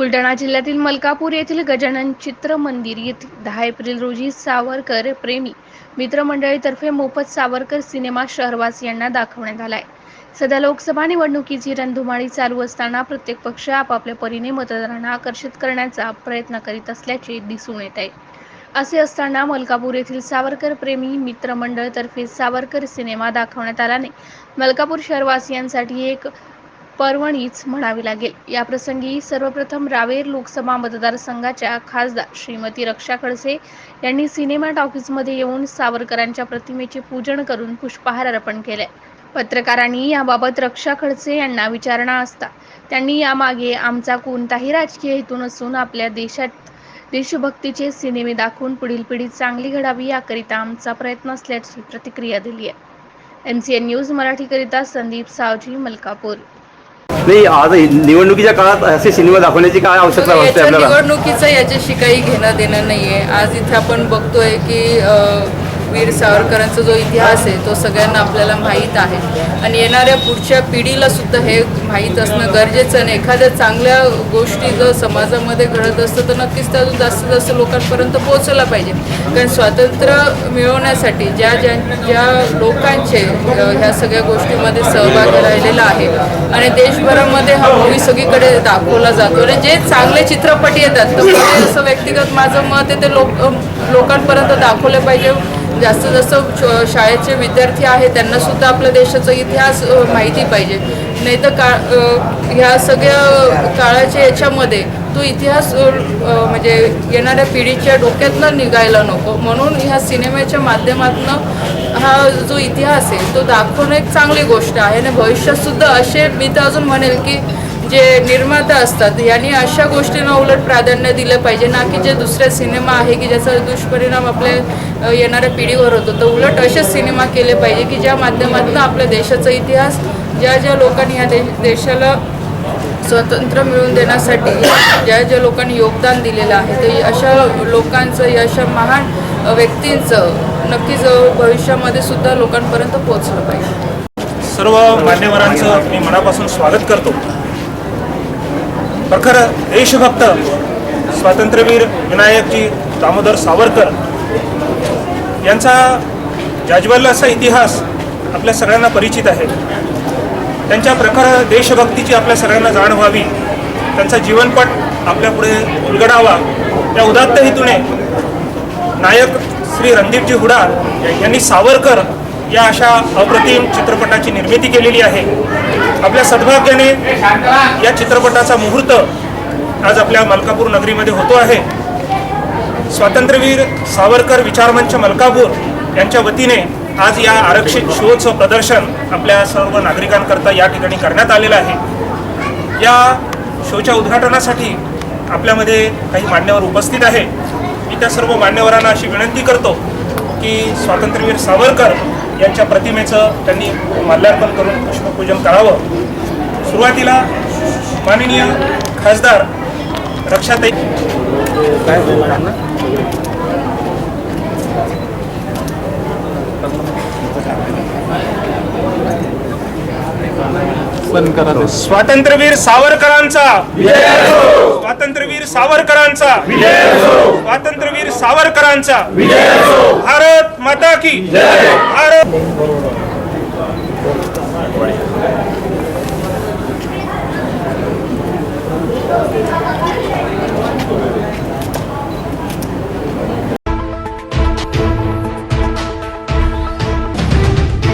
बुलढाणा जिल्ह्यातील मलकापूर येथील गजानन चित्र मंदिर येथे दहा एप्रिल रोजी सावरकर प्रेमी मित्रमंडळीतर्फे मोफत सावरकर सिनेमा शहरवासियांना दाखवण्यात आलाय. सध्या लोकसभा निवडणुकीची रणधुमाळी चालू असताना प्रत्येक पक्ष आपापल्या परीने मतदारांना आकर्षित करण्याचा प्रयत्न करीत असल्याचे दिसून येत आहे. असे असताना मलकापूर येथील सावरकर प्रेमी मित्रमंडळ तर्फे सावरकर सिनेमा दाखवण्यात आल्याने मलकापूर शहरवासियांसाठी एक पर्वणीच म्हणावी लागेल. याप्रसंगी सर्वप्रथम रावेर लोकसभा मतदारसंघाच्या खासदार श्रीमती रक्षा खडसे यांनी सिनेमा टॉकीजमध्ये येऊन सावरकरांच्या प्रतिमेचे पूजन करून पुष्पहार अर्पण केले. पत्रकारांनी याबाबत रक्षा खडसे यांना विचारणा असता त्यांनी यामागे आमचा कोणताही राजकीय हेतू नसून आपल्या देशात देशभक्तीचे सिनेमे दाखवून पुढील पिढी चांगली घडावी याकरिता आमचा प्रयत्न असल्याची प्रतिक्रिया दिली आहे. एम सी एन न्यूज मराठीकरिता संदीप सावजी मलकापूर. नाही आज निवडणुकीच्या काळात असे सिनेमा दाखवण्याची काय आवश्यकता वाटते याच्या आपल्याला? निवडणुकीचं याच्याशी काही घेणं देणं नाहीये. आज इथे आपण बघतोय की वीर सावरकरांचा जो इतिहास आहे तो सगळ्यांना आपल्याला माहीत आहे. आणि येणाऱ्या पुढच्या पिढीला सुद्धा हे माहीत असणं गरजेचं आणि एखाद्या चांगल्या गोष्टी जर समाजामध्ये घडत असतं तर नक्कीच त्या जास्तीत जास्त लोकांपर्यंत पोहोचला पाहिजे. कारण स्वातंत्र्य मिळवण्यासाठी ज्या ज्या ज्या लोकांचे ह्या सगळ्या गोष्टीमध्ये सहभागी राहिलेला आहे. आणि देशभरामध्ये हा मूवी सगळीकडे दाखवला जातो. आणि जे चांगले चित्रपट येतात तर म्हणजे असं व्यक्तिगत माझं मत आहे ते लोक लोकांपर्यंत दाखवले पाहिजे. जास्तीत जास्त श- शाळेचे विद्यार्थी आहेत त्यांना सुद्धा आपल्या देशाचा इतिहास माहिती पाहिजे. नाही तर का ह्या सगळ्या काळाच्या याच्यामध्ये तो इतिहास म्हणजे येणाऱ्या पिढीच्या डोक्यातनं निघायला नको. म्हणून ह्या सिनेमाच्या माध्यमातून हा जो इतिहास आहे तो दाखवणं एक चांगली गोष्ट आहे. आणि भविष्यातसुद्धा असे मी तर अजून म्हणेल की जे निर्माता असतात यांनी अशा गोष्टींना उलट प्राधान्य दिलं पाहिजे ना की जे दुसऱ्या सिनेमा आहे की ज्याचा दुष्परिणाम आपल्या येणाऱ्या पिढीवर होतो. तर उलट असेच सिनेमा केले पाहिजे की ज्या माध्यमातून आपल्या देशाचा इतिहास ज्या ज्या लोकांनी ह्या दे देशाला स्वातंत्र्य मिळवून देण्यासाठी ज्या ज्या लोकांनी योगदान दिलेलं आहे तर अशा लोकांचं या अशा महान व्यक्तींचं नक्कीच भविष्यामध्ये सुद्धा लोकांपर्यंत पोहोचलं पाहिजे. सर्व मान्यवरांचं मी मनापासून स्वागत करतो. प्रखर देशभक्त स्वातंत्र्यवीर विनायकजी दामोदर सावरकर यांचा जाज्वल्य असा इतिहास आपल्या सगळ्यांना परिचित आहे. त्यांच्या प्रखर देशभक्तीची आपल्या सगळ्यांना जाण व्हावी. त्यांचा जीवनपट आपल्यापुढे उलगडावा. त्या उदात्त हेतूने नायक श्री रणदीपजी हुडा यांनी सावरकर या अशा अप्रतिम चित्रपटाची निर्मिती केलेली आहे. आपल्या सद्भाग्याने या चित्रपटाचा मुहूर्त आज आपल्या मलकापूर नगरीमध्ये होतो आहे. स्वातंत्र्यवीर सावरकर विचारमंच मलकापूर यांच्या वतीने आज या आरक्षित शोचं प्रदर्शन आपल्या सर्व नागरिकांकरता या ठिकाणी करण्यात आलेलं आहे. या शोच्या उद्घाटनासाठी आपल्यामध्ये काही मान्यवर उपस्थित आहे. मी त्या सर्व मान्यवरांना अशी विनंती करतो की स्वातंत्र्यवीर सावरकर यांच्या प्रतिमेचं त्यांनी माल्यार्पण करून पुष्पपूजन करावं. सुरुवातीला माननीय खासदार रक्षाताई स्वातंत्र्यवीर सावरकरांचा स्वातंत्र्यवीर सावरकरांचा स्वातंत्र्यवीर सावरकरांचा. भारत माता की. भारत